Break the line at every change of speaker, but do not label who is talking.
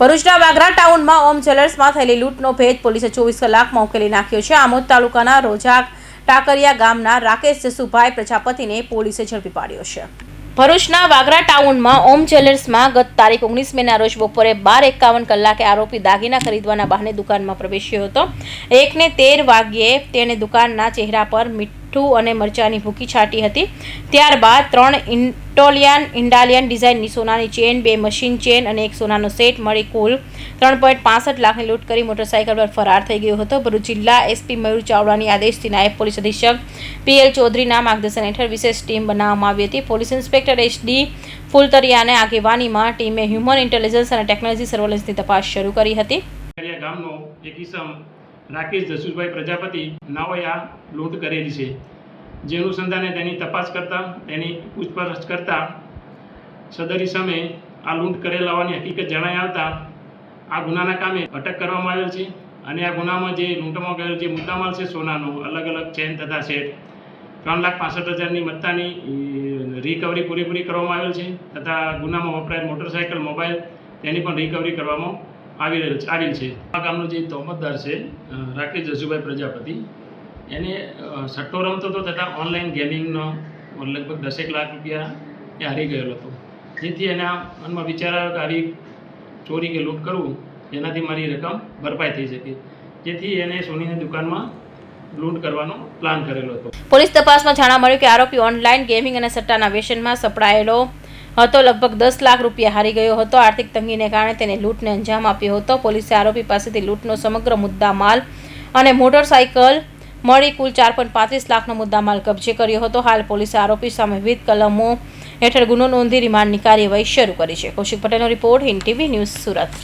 ભરૂચના વાગરા ટાઉનમાં ઓમ જ્વેલર્સમાં થયેલી લૂંટનો ભેદ પોલીસે ચોવીસ કલાકમાં ઉકેલી નાખ્યો છે. આમોદ તાલુકાના રોજા ટાકરિયા ગામના રાકેશ જસુભાઈ પ્રજાપતિને પોલીસે ઝડપી પાડ્યો છે. ભરૂચના વાગરા ટાઉનમાં ઓમ જ્વેલર્સમાં ગત તારીખ ઓગણીસ મેના રોજ બપોરે બાર એકાવન કલાકે આરોપી દાગીના ખરીદવાના બહાને દુકાનમાં પ્રવેશ્યો હતો. એકને તેર વાગ્યે તેણે દુકાનના ચહેરા પર મીઠું અને મરચાંની ભૂકી છાંટી હતી. ત્યારબાદ ત્રણ ઇન્ટોલિયન ઇન્ડાલિયન ડિઝાઇનની સોનાની ચેન, બે મશીન ચેન અને એક સોનાનો સેટ મળી કુલ ત્રણ પોઈન્ટ પાસઠ લાખની લૂંટ કરી મોટરસાઇકલ પર ફરાર થઈ ગયો હતો. ભરૂચ જિલ્લા એસપી મયુર ચાવડાની આદેશથી નાયબ પોલીસ અધિક્ષક પીએલ ચૌધરીના માર્ગદર્શન હેઠળ વિશેષ ટીમ બનાવવામાં આવી હતી. પોલીસ ઇન્સ્પેક્ટર એચડી ફુલતરિયાને આગેવાનીમાં ટીમે હ્યુમન ઇન્ટેલિજન્સ અને ટેકનોલોજી સર્વેલન્સની તપાસ શરૂ કરી હતી.
ગામનો એક ઈસમ રાકેશ જસુભાઈ પ્રજાપતિ નાઓએ આ લૂંટ કરેલી છે. જે અનુસંધાને તેની તપાસ કરતા, તેની પૂછપરછ કરતા સદરી સામે આ લૂંટ કરેલ હોવાની હકીકત જણાઈ આવતા આ ગુનાના કામે અટક કરવામાં આવેલ છે અને આ ગુનામાં જે લૂંટમાં ગયેલ જે મુદ્દામાલ છે સોનાનો અલગ અલગ ચેન તથા સેટ ત્રણ લાખ પાસઠ હજારની મત્તાની રિકવરી પૂરેપૂરી કરવામાં આવેલ છે તથા ગુનામાં વપરાયેલ મોટરસાયકલ મોબાઈલ તેની પણ રિકવરી કરવામાં આવી રહેલ આવેલ છે. આ ગામનો જે તહોમતદાર છે રાકેશ જસુભાઈ પ્રજાપતિ, એને સટ્ટો રમતો હતો તથા ઓનલાઈન ગેમિંગનો લગભગ દસેક લાખ રૂપિયા એ હારી ગયેલો હતો. જેથી એના મનમાં વિચાર આવ્યો કે આવી ચોરી કે લૂંટ કરવું, એનાથી મારી રકમ ભરપાઈ થઈ શકે. જેથી એને સોનીની દુકાનમાં લૂંટ કરવાનો પ્લાન કરેલો હતો.
પોલીસ તપાસમાં જાણવા મળ્યું કે આરોપી ઓનલાઈન ગેમિંગ અને સટ્ટાના વેશનમાં સપડાયેલો હતો. લગભગ દસ લાખ રૂપિયા હારી ગયો હતો. આર્થિક તંગીને કારણે તેને લૂંટને અંજામ આપ્યો હતો. પોલીસે આરોપી પાસેથી લૂંટનો સમગ્ર મુદ્દામાલ અને મોટરસાયકલ મળી કુલ ચાર પોઈન્ટ પાંત્રીસ લાખનો મુદ્દામાલ કબજે કર્યો હતો. હાલ પોલીસે આરોપી સામે વિવિધ કલમો હેઠળ ગુનો નોંધી રિમાન્ડની કાર્યવાહી શરૂ કરી છે. કૌશિક પટેલનો report Hind TV news Surat.